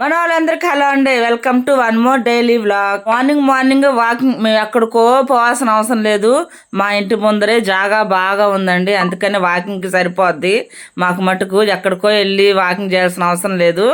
మన వాళ్ళందరికీ హలో అండి. Welcome to one more daily vlog. Morning morning walking మేము ఎక్కడికో పోవాల్సిన అవసరం లేదు. మా ఇంటి ముందరే జాగా బాగా ఉందండి. అందుకని వాకింగ్కి సరిపోద్ది. మాకు మటుకు ఎక్కడికో వెళ్ళి వాకింగ్ చేయాల్సిన అవసరం లేదు.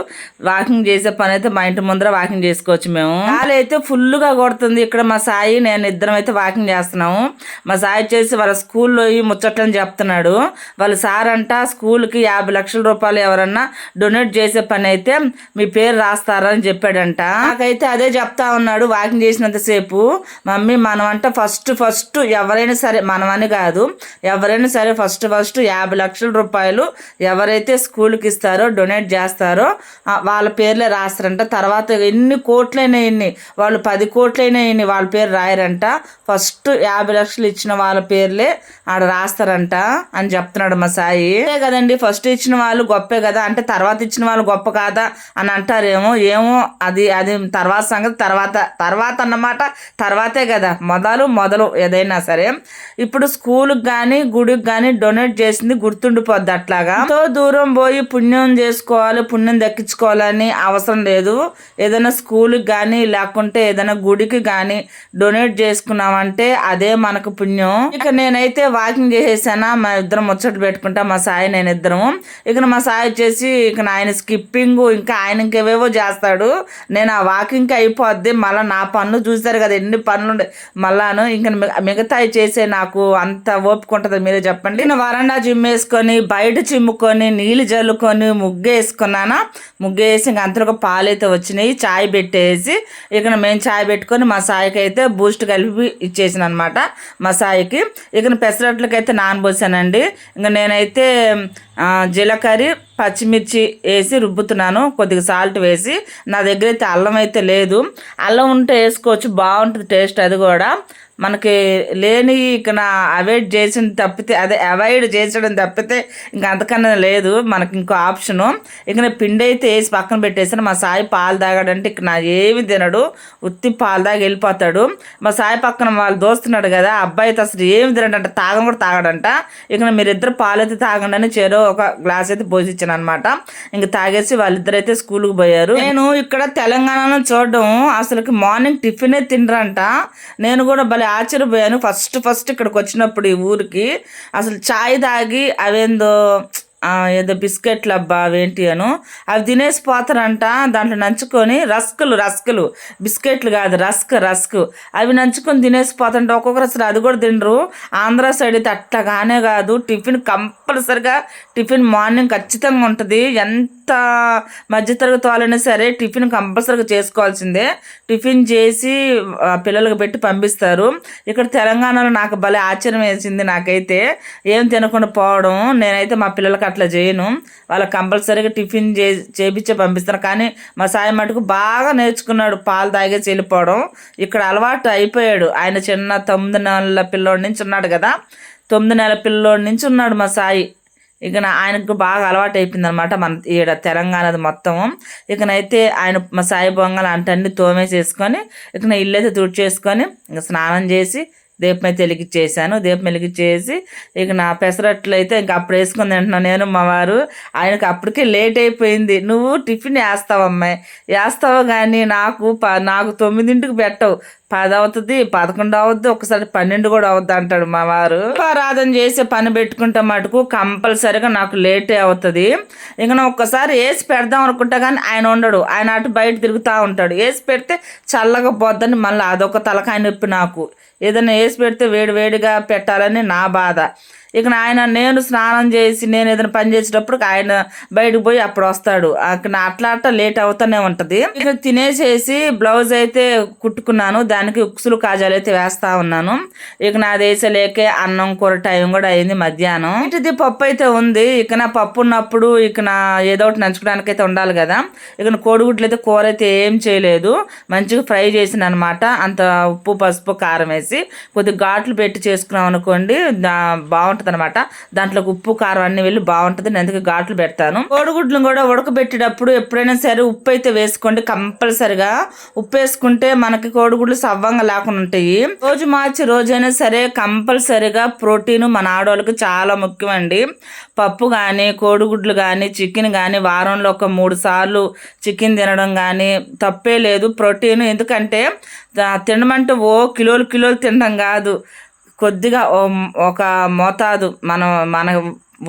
వాకింగ్ చేసే పని అయితే మా ఇంటి ముందర వాకింగ్ చేసుకోవచ్చు మేము. గాలి అయితే ఫుల్గా కొడుతుంది. ఇక్కడ మా సాయి నేను ఇద్దరం అయితే వాకింగ్ చేస్తున్నాము. మా సాయి చేసి వాళ్ళ స్కూల్లో ఈ ముచ్చట్లని చెప్తున్నాడు. వాళ్ళ సార్ అంట స్కూల్కి యాభై లక్షల రూపాయలు ఎవరన్నా డొనేట్ చేసే పని అయితే మీ పేరు రాస్తారని చెప్పాడంట. నాకైతే అదే చెప్తా ఉన్నాడు వాకింగ్ చేసినంతసేపు మమ్మీ మనమంట ఫస్ట్ ఫస్ట్ ఎవరైనా సరే మనమని కాదు. ఎవరైనా సరే ఫస్ట్ ఫస్ట్ యాభై లక్షల రూపాయలు ఎవరైతే స్కూల్కి ఇస్తారో డొనేట్ చేస్తారో వాళ్ళ పేర్లే రాస్తారంట. తర్వాత ఎన్ని కోట్లైనా ఎన్ని వాళ్ళు పది కోట్లైనా ఎన్ని వాళ్ళ పేరు రాయరంట. ఫస్ట్ యాభై లక్షలు ఇచ్చిన వాళ్ళ పేర్లే ఆడ రాస్తారంట అని చెప్తున్నాడు మా సాయి. కదండి ఫస్ట్ ఇచ్చిన వాళ్ళు గొప్పే కదా అంటే తర్వాత ఇచ్చిన వాళ్ళు గొప్ప కాదా అని చేస్తారేమో ఏమో అది అది తర్వాత సంగతి తర్వాత తర్వాత అన్నమాట తర్వాతే కదా. మొదలు మొదలు ఏదైనా సరే. ఇప్పుడు స్కూల్కి కానీ గుడికి కానీ డొనేట్ చేసింది గుర్తుండిపోద్ది అట్లాగా. ఎంతో దూరం పోయి పుణ్యం చేసుకోవాలి పుణ్యం దక్కించుకోవాలని అవసరం లేదు. ఏదైనా స్కూల్కి కానీ లేకుంటే ఏదైనా గుడికి కానీ డొనేట్ చేసుకున్నామంటే అదే మనకు పుణ్యం. ఇక నేనైతే వాకింగ్ చేసేసానా మా ఇద్దరం ముచ్చట పెట్టుకుంటా మా సాయి నేను ఇద్దరం ఇక మా సాయి వచ్చేసి ఇక ఆయన స్కిప్పింగ్ ఇంకా ఆయన ఇంకేవేవో చేస్తాడు. నేను ఆ వాకింగ్కి అయిపోద్ది. మళ్ళీ నా పనులు చూస్తారు కదా ఎన్ని పనులు మళ్ళాను ఇంకా మిగతా మిగతాయి చేసే నాకు అంత ఓపిక ఉంటుంది. మీరే చెప్పండి. నేను వరండా జిమ్ వేసుకొని బయట చిమ్ముకొని నీళ్ళు జల్లుకొని ముగ్గు వేసుకున్నానా? ముగ్గు వేసి ఇంక అంతలో పాలైతే వచ్చినాయి. చాయ్ పెట్టేసి ఇక మేము చాయ్ పెట్టుకొని మా సాయికి అయితే బూస్ట్ కలిపి ఇచ్చేసాను అనమాట మా సాయికి. ఇక పెసరట్లకైతే అయితే నానబోసానండి. ఇంకా నేనైతే జీలకర్రీ జీలకర్ర పచ్చిమిర్చి వేసి రుబ్బుతున్నాను. కొద్దిగా సాల్ట్ వేసి నా దగ్గర అయితే అల్లం అయితే లేదు. అల్లం ఉంటే వేసుకోవచ్చు బాగుంటుంది టేస్ట్ అది కూడా. మనకి లేని ఇక నా అవాయిడ్ చేసిన తప్పితే అదే అవాయిడ్ చేసడం తప్పితే ఇంకా అంతకన్నా లేదు. మనకి ఇంకో ఆప్షను ఇక నేను పిండి అయితే వేసి పక్కన పెట్టేసాను. మా సాయి పాలు తాగాడంటే ఇక నా ఏమి తినడు. ఉత్తి పాలు తాగి వెళ్ళిపోతాడు. మా సాయి పక్కన వాళ్ళు దోస్తున్నాడు కదా అబ్బాయి అయితే అసలు ఏమి తినడంట తాగం కూడా తాగడంట. ఇక మీరిద్దరు పాలు అయితే తాగండి అని చెరో ఒక గ్లాస్ అయితే పోసిచ్చాను అనమాట ఇంక తాగేసి వాళ్ళిద్దరు అయితే స్కూల్కి పోయారు. నేను ఇక్కడ తెలంగాణలో చూడడం అసలుకి మార్నింగ్ టిఫినే తినరంట. నేను కూడా భలే ఆశ్చర్యపోయాను ఫస్ట్ ఫస్ట్ ఇక్కడికి వచ్చినప్పుడు ఈ ఊరికి అసలు చాయ్ తాగి అవేందో ఏదో బిస్కెట్లు అబ్బా అవేంటి అను. అవి తినేసి పోతారంట. దాంట్లో నంచుకొని రస్కులు రస్కులు. బిస్కెట్లు కాదు రస్క్ రస్క్. అవి నంచుకొని తినేసి పోతుంటే ఒక్కొక్కరు అసలు అది కూడా తినరు. ఆంధ్ర సైడ్ అయితే అట్లాగానే కాదు. టిఫిన్ కంపల్సరిగా టిఫిన్ మార్నింగ్ ఖచ్చితంగా ఉంటుంది. ఎంత మధ్యతరగతి వాళ్ళైనా సరే టిఫిన్ కంపల్సరీగా చేసుకోవాల్సిందే. టిఫిన్ చేసి పిల్లలకు పెట్టి పంపిస్తారు. ఇక్కడ తెలంగాణలో నాకు భలే ఆశ్చర్యం వేసింది నాకైతే. ఏం తినకుండా పోవడం నేనైతే మా పిల్లలకి అట్లా చేయను. వాళ్ళకి కంపల్సరీగా టిఫిన్ చే చేపించే పంపిస్తాను కానీ మా సాయి మటుకు బాగా నేర్చుకున్నాడు పాలు తాగేసి వెళ్ళిపోవడం ఇక్కడ అలవాటు అయిపోయాడు. ఆయన చిన్న తొమ్మిది నెలల పిల్లోడి నుంచి ఉన్నాడు కదా. తొమ్మిది నెలల పిల్లోడి నుంచి ఉన్నాడు మా సాయి. ఇక ఆయనకు బాగా అలవాటు అయిపోయింది అనమాట మన ఈడ తెలంగాణది మొత్తం. ఇకనైతే ఆయన మా సాయి బొంగలు అంటన్నీ తోమేసేసుకొని ఇక నా ఇల్లు అయితే తుడిచేసుకొని ఇంకా స్నానం చేసి దీపం అయితే వెలిగించేసాను దీపం వెలిగించేసి ఇక నా పెసరట్లు అయితే ఇంకా అప్పుడు వేసుకుని తింటున్నాను నేను మా వారు. ఆయనకు అప్పటికే లేట్ అయిపోయింది. నువ్వు టిఫిన్ వేస్తావు అమ్మాయి వేస్తావు కానీ నాకు ప నాకు తొమ్మిదింటికి పెట్టవు. పది అవుతుంది పదకొండు అవుద్ది ఒకసారి పన్నెండు కూడా అవుద్ది అంటాడు మా వారు. ఆరాధన చేసే పని పెట్టుకుంటే మటుకు కంపల్సరిగా నాకు లేటే అవుతుంది. ఇంక నేను ఒక్కసారి వేసి పెడదాం అనుకుంటా కానీ ఆయన ఉండడు. ఆయన అటు బయట తిరుగుతూ ఉంటాడు. వేసి పెడితే చల్లగా పోద్దని మళ్ళీ అదొక తలకాయ నొప్పి నాకు. ఏదైనా వేసి పెడితే వేడి వేడిగా పెట్టాలని నా బాధ. ఇక ఆయన నేను స్నానం చేసి నేను ఏదైనా పని చేసేటప్పుడు ఆయన బయటకు పోయి అప్పుడు వస్తాడు. అక్కడ అట్లా అట్లా లేట్ అవుతూనే ఉంటది. ఇక తినేసేసి బ్లౌజ్ అయితే కుట్టుకున్నాను. దానికి ఉక్సులు కాజాలు అయితే వేస్తా ఉన్నాను. ఇక నా లేకే అన్నం కూర టైం కూడా అయింది మధ్యాహ్నం. ఇది పప్పు అయితే ఉంది. ఇక నా పప్పు ఉన్నప్పుడు ఇక నా ఏదో ఒకటి నంచుకోవడానికి అయితే ఉండాలి కదా. ఇక కోడిగుడ్లు అయితే కూర అయితే ఏం చేయలేదు. మంచిగా ఫ్రై చేసిన అనమాట అంత ఉప్పు పసుపు కారం వేసి కొద్దిగా ఘాట్లు పెట్టి చేసుకున్నాం అనుకోండి బాగుంటుంది. బాగుంటుంది అనమాట దాంట్లోకి ఉప్పు కారం అన్ని వెళ్ళి బాగుంటుంది. నేను అందుకే ఘాట్లు పెడతాను. కోడిగుడ్లు కూడా ఉడకబెట్టేటప్పుడు ఎప్పుడైనా సరే ఉప్పు అయితే వేసుకోండి కంపల్సరిగా. ఉప్పు వేసుకుంటే మనకి కోడిగుడ్లు సవ్వంగా లేకుండా ఉంటాయి. రోజు మార్చి రోజైనా సరే కంపల్సరిగా ప్రోటీన్ మన ఆడవాళ్ళకి చాలా ముఖ్యమండి. పప్పు కానీ కోడిగుడ్లు కానీ చికెన్ కానీ వారంలో ఒక మూడు సార్లు చికెన్ తినడం కానీ తప్పే లేదు ప్రోటీన్. ఎందుకంటే తినమంటే ఓ కిలోలు కిలోలు తినడం కాదు. కొద్దిగా ఓ- ఒక మోతాదు మనం మన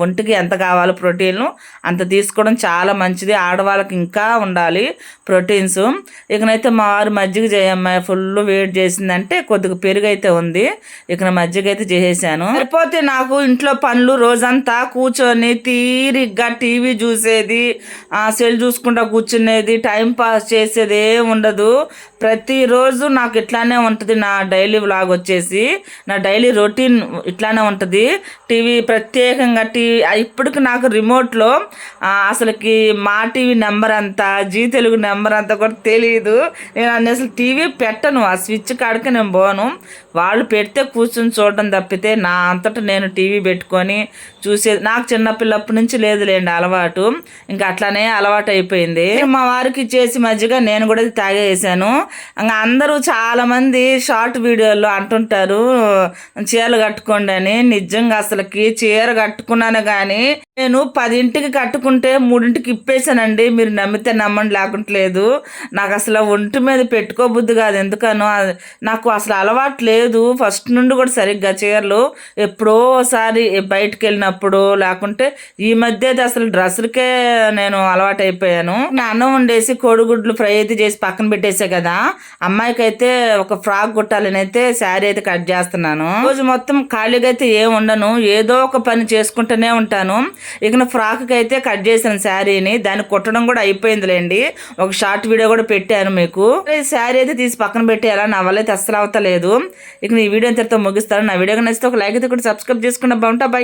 ఒంటికి ఎంత కావాలో ప్రోటీన్లు అంత తీసుకోవడం చాలా మంచిది. ఆడవాళ్ళకి ఇంకా ఉండాలి ప్రోటీన్స్. ఇకనైతే మారు మజ్జిగ చేయమ్మా ఫుల్ వెయిట్ చేసిందంటే కొద్దిగా పెరుగు అయితే ఉంది. ఇక మజ్జిగ అయితే చేసేసాను. సరిపోతే నాకు ఇంట్లో పనులు రోజంతా కూర్చొని తీరిగ్గా టీవీ చూసేది ఆ సెల్ చూసుకుంటా కూర్చునేది టైం పాస్ చేసేది ఏం ఉండదు. ప్రతిరోజు నాకు ఇట్లానే ఉంటుంది నా డైలీ వ్లాగ్ వచ్చేసి. నా డైలీ రొటీన్ ఇట్లానే ఉంటుంది. టీవీ ప్రత్యేకంగా టీవీ ఇప్పటికి నాకు రిమోట్లో అసలుకి మా టీవీ నెంబర్ అంతా జీ తెలుగు నెంబర్ అంతా కూడా తెలియదు నేను అన్ని అసలు టీవీ పెట్టను ఆ స్విచ్ కాడికి నేను పోను. వాళ్ళు పెడితే కూర్చొని చూడడం తప్పితే నా అంతటా నేను టీవీ పెట్టుకొని చూసేది నాకు చిన్నపిల్లప్పటి నుంచి లేదులేండి అలవాటు. ఇంకా అట్లానే అలవాటు అయిపోయింది. మా వారికి చేసి మధ్యగా నేను కూడా తాగేసాను ఇంకా అందరూ చాలామంది షార్ట్ వీడియోల్లో అంటుంటారు చీరలు కట్టుకోండి అని. నిజంగా అసలుకి చీర కట్టుకున్నాను అనగానే నేను పదింటికి కట్టుకుంటే మూడింటికి ఇప్పేసానండి మీరు నమ్మితే నమ్మండి లేకుంటలేదు. నాకు అసలు ఒంటి మీద పెట్టుకోబుద్ది కాదు. ఎందుకనో నాకు అసలు అలవాటు లేదు. ఫస్ట్ నుండి కూడా సరిగ్గా చీరలు ఎప్పుడో ఒకసారి బయటకు వెళ్ళినప్పుడు లేకుంటే ఈ మధ్య అయితే అసలు డ్రెస్సులకే నేను అలవాటు అయిపోయాను నా అన్నం వండేసి కోడిగుడ్లు ఫ్రై అయితే చేసి పక్కన పెట్టేసే కదా. అమ్మాయికి అయితే ఒక ఫ్రాక్ కుట్టాలని అయితే శారీ అయితే కట్ చేస్తున్నాను. రోజు మొత్తం ఖాళీగా అయితే ఏం ఉండను. ఏదో ఒక పని చేసుకుంటూనే ఉంటాను. ఇక నా ఫ్రాక్ అయితే కట్ చేశాను శారీని. దాన్ని కుట్టడం కూడా అయిపోయిందిలేండి. ఒక షార్ట్ వీడియో కూడా పెట్టాను మీకు. శారీ అయితే తీసి పక్కన పెట్టేయాలా నా వల్ల అయితే అస్సలు అవతలేదు. ఇక ఈ వీడియో ఇంతటితో ముగిస్తాను. నా వీడియో నచ్చితే ఒక లైక్ అయితే కూడా సబ్స్క్రైబ్ చేసుకున్న బాగుంటా బై